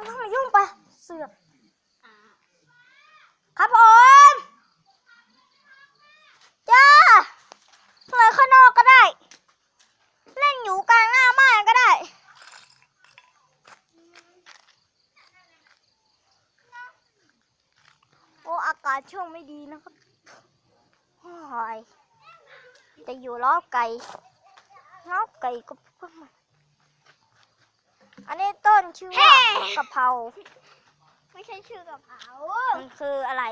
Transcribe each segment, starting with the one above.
ไม่ต้องมายุ่งไป เสือกครับผมจ้าอะไรข้างนอกก็ได้ เล่นอยู่กลางหน้าบ้านก็ได้โอ้อากาศช่วงไม่ดีนะครับโอ้ยแต่อยู่ล้อไก่ล้อไก่ก็เพิ่งมา อันนี้ต้นชื่อว่ากะเพราไม่ใช่ชื่อกะเพรามันคืออะไร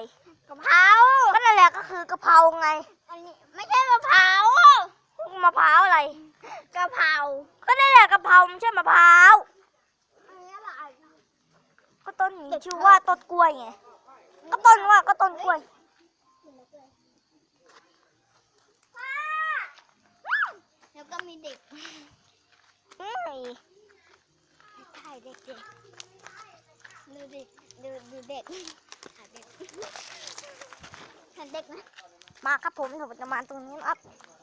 กะเพราก็นั่นแหละก็คือกะเพราไง อันนี้ไม่ใช่มะพร้าวมะพร้าวอะไรกะเพราก็นั่นแหละกะเพราไม่ใช่มะพร้าวอันนี้อะไรก็ต้นนี้ชื่อว่าต้นกล้วยไงก็ต้นว่าก็ต้นกล้วยแล้วก็มีเด็ก อืมถ่ายเด็กๆดูเด็กดูดูเด็กถ่ายเด็กเห็นเด็กไหมมาครับผมผมจะมาตรงนี้นะครับ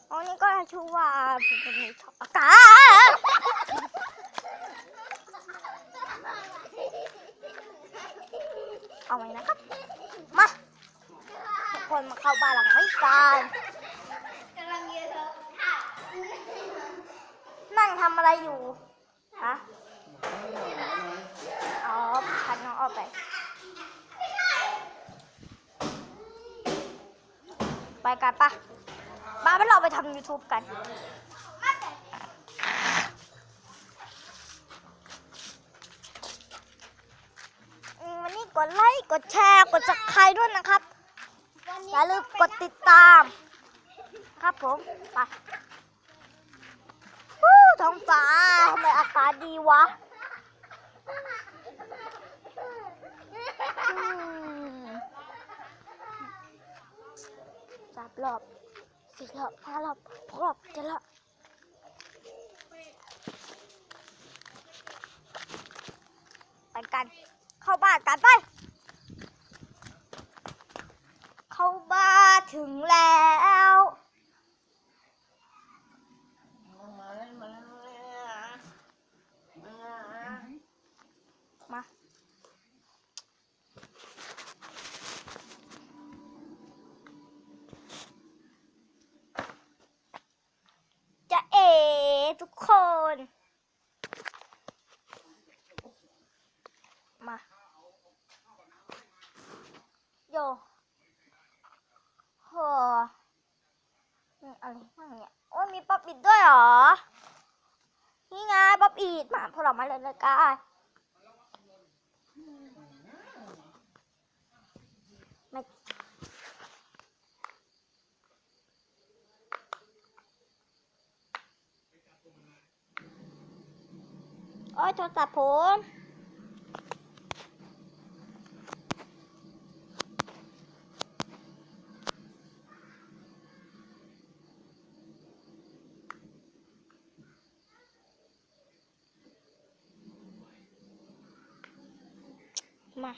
อันนี้ก็ชื่อว่าผมมีอากาศเอาไหมนะครับ มาทุกคนมาเข้าบ้านหลังนี้กันกำลังยืนค่ะนั่งทำอะไรอยู่ฮะ อ๋อพัดน้องออกไป ไปกันปะบ้าไปเราไปทำ YouTube กันวันนี้กดไลค์ กดแชร์ กด subscribe ด้วยนะครับ อย่าลืมกดติดตาม ครับผมไปฮู้ท้องฟ้าทำไมอากาศดีวะอืมสาม รอบสี่รอบห้ารอบหกรอบเจ็ดรอบไปกัน เข้าบ้านกันไป เข้าบ้านถึงแล้ว มา จะเอทุกคน มา โยโหนี่อะไรบ้างเนี่ย โอ้มีป๊อปอิดด้วยเหรอ นี่ไงป๊อปอิดมาพวกเรามาเลยเลยกันม่โอ้ยโทรศัพท์ผม 嘛